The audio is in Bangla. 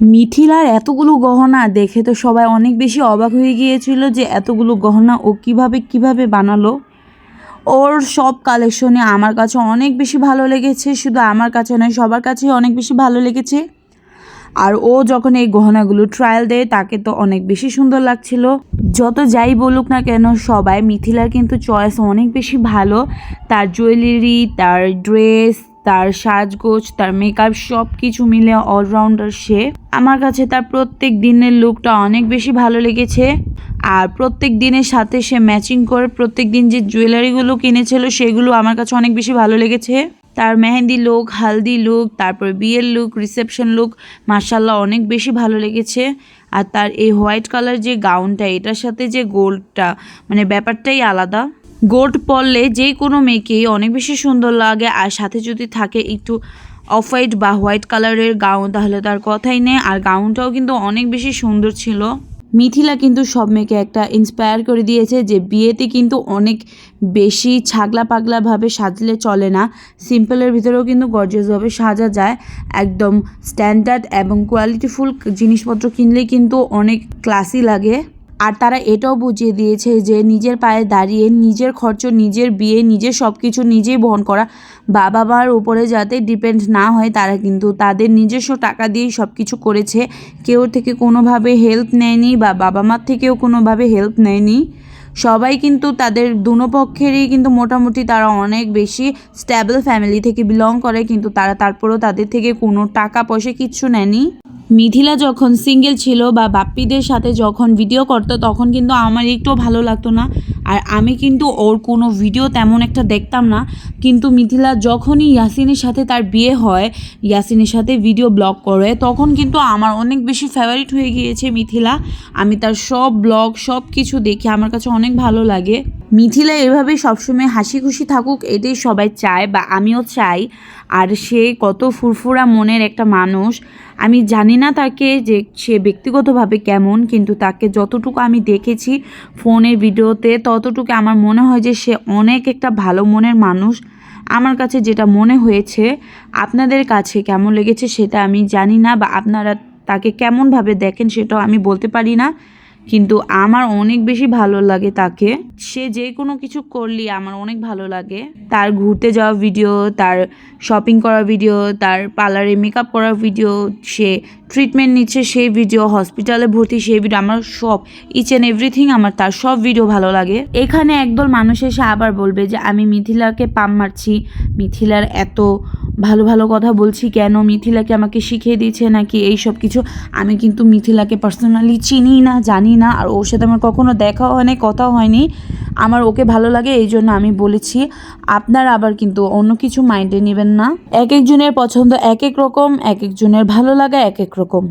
মিথিলার এতগুলো গহনা দেখে তো সবাই অনেক বেশি অবাক হয়ে গিয়েছিল যে এতগুলো গহনা ও কীভাবে কীভাবে বানালো। ওর সব কালেকশনে আমার কাছে অনেক বেশি ভালো লেগেছে, শুধু আমার কাছে নয়, সবার কাছেই অনেক বেশি ভালো লেগেছে। আর ও যখন এই গহনাগুলো ট্রায়াল দেয়, তাকে তো অনেক বেশি সুন্দর লাগছিল। যত যাই বলুক না কেন, সবাই মিথিলার কিন্তু চয়েস অনেক বেশি ভালো। তার জুয়েলারি তার ড্রেস তার সাজগোজ, তার মেকআপ সব কিছু মিলে অলরাউন্ডার সে। আমার কাছে তার প্রত্যেক দিনের লুকটা অনেক বেশি ভালো লেগেছে। আর প্রত্যেক দিনের সাথে সে ম্যাচিং করে, প্রত্যেক দিন যে জুয়েলারিগুলো কিনেছিল সেগুলো আমার কাছে অনেক বেশি ভালো লেগেছে। তার মেহেন্দি লুক হালদি লুক তারপর বিয়ের লুক রিসেপশন লুক মার্শাল্লাহ অনেক বেশি ভালো লেগেছে। আর তার এই হোয়াইট কালার যে গাউনটা এটার সাথে যে গোল্ডটা মানে ব্যাপারটাই আলাদা। গোল্ড পরলে যে কোনো মেয়েকেই অনেক বেশি সুন্দর লাগে। আর সাথে যদি থাকে একটু অফ হোয়াইট বা হোয়াইট কালারের গাউন, তাহলে তার কথাই নেই। আর গাউনটাও কিন্তু অনেক বেশি সুন্দর ছিল। মিথিলা কিন্তু সব মেয়েকে একটা ইন্সপায়ার করে দিয়েছে যে বিয়েতে কিন্তু অনেক বেশি ছাগলা পাগলাভাবে সাজলে চলে না। সিম্পলের ভিতরেও কিন্তু গর্জিয়াসভাবে সাজা যায়। একদম স্ট্যান্ডার্ড এবং কোয়ালিটিফুল জিনিসপত্র কিনলে কিন্তু অনেক ক্লাসি লাগে। আর তারা এটাও বুঝিয়ে দিয়েছে যে নিজের পায়ে দাঁড়িয়ে নিজের খরচ, নিজের বিয়ে, নিজের সব কিছু নিজেই বহন করা। বাবা মার উপরে যাতে ডিপেন্ড না হয়, তারা কিন্তু তাদের নিজস্ব টাকা দিয়েই সব কিছু করেছে। কেউ থেকে কোনোভাবে হেল্প নেয়নি বা বাবা মার থেকেও কোনোভাবে হেল্প নেয়নি। সবাই কিন্তু তাদের দুনো পক্ষেরই কিন্তু মোটামুটি তারা অনেক বেশি স্ট্যাবল ফ্যামিলি থেকে বিলং করে, কিন্তু তারা তারপরেও তাদের থেকে কোনো টাকা পয়সা কিচ্ছু নেয়নি। মিথিলা যখন সিঙ্গেল ছিল বা বাপ্পিদের সাথে যখন ভিডিও করতো, তখন কিন্তু আমার একটুও ভালো লাগতো না। আর আমি কিন্তু ওর কোনো ভিডিও তেমন একটা দেখতাম না। কিন্তু মিথিলা যখনই ইয়াসিনের সাথে তার বিয়ে হয়, ইয়াসিনের সাথে ভিডিও ব্লগ করে, তখন কিন্তু আমার অনেক বেশি ফেভারিট হয়ে গিয়েছে মিথিলা। আমি তার সব ব্লগ সব কিছু দেখি আমার কাছে অনেক ভালো লাগে। মিথিলা এভাবে সবসময় হাসি খুশি থাকুক, এটাই সবাই চায় বা আমিও চাই। আর সে কত ফুরফুরা মনের একটা মানুষ। আমি জানি না তাকে যে সে ব্যক্তিগতভাবে কেমন, কিন্তু তাকে যতটুকু আমি দেখেছি ফোনের ভিডিওতে, ততটুকু আমার মনে হয় যে সে অনেক একটা ভালো মনের মানুষ। আমার কাছে যেটা মনে হয়েছে, আপনাদের কাছে কেমন লেগেছে সেটা আমি জানি না বা আপনারা তাকে কেমনভাবে দেখেন সেটাও আমি বলতে পারি না। কিন্তু আমার অনেক বেশি ভালো লাগে তাকে। সে যে কোনো কিছু করলি আমার অনেক ভালো লাগে। তার ঘুরতে যাওয়া ভিডিও তার শপিং করা ভিডিও তার পার্লারে মেকআপ করার ভিডিও সে ট্রিটমেন্ট নিচ্ছে সেই ভিডিও হসপিটালে ভর্তি সেই ভিডিও আমার সব ইচ অ্যান্ড এভরিথিং আমার, তার সব ভিডিও ভালো লাগে। এখানে একদল মানুষ এসে আবার বলবে যে, আমি মিথিলাকে পাম মারছি। মিথিলার এত ভালো ভালো কথা বলছি কেন মিথিলাকে আমাকে শিখিয়ে দিয়েছে নাকি এই সব কিছু? আমি কিন্তু মিথিলাকে পার্সোনালি চিনি না, জানি না, আর ওর সাথে আমার কখনো দেখাও হয়নি, কথাও হয়নি। আমার ওকে ভালো লাগে, এই জন্য আমি বলেছি, আপনার আবার কিন্তু অন্য কিছু মাইন্ডে নেবেন না। এক একজনের পছন্দ এক এক রকম, এক একজনের ভালো লাগা এক এক রকম।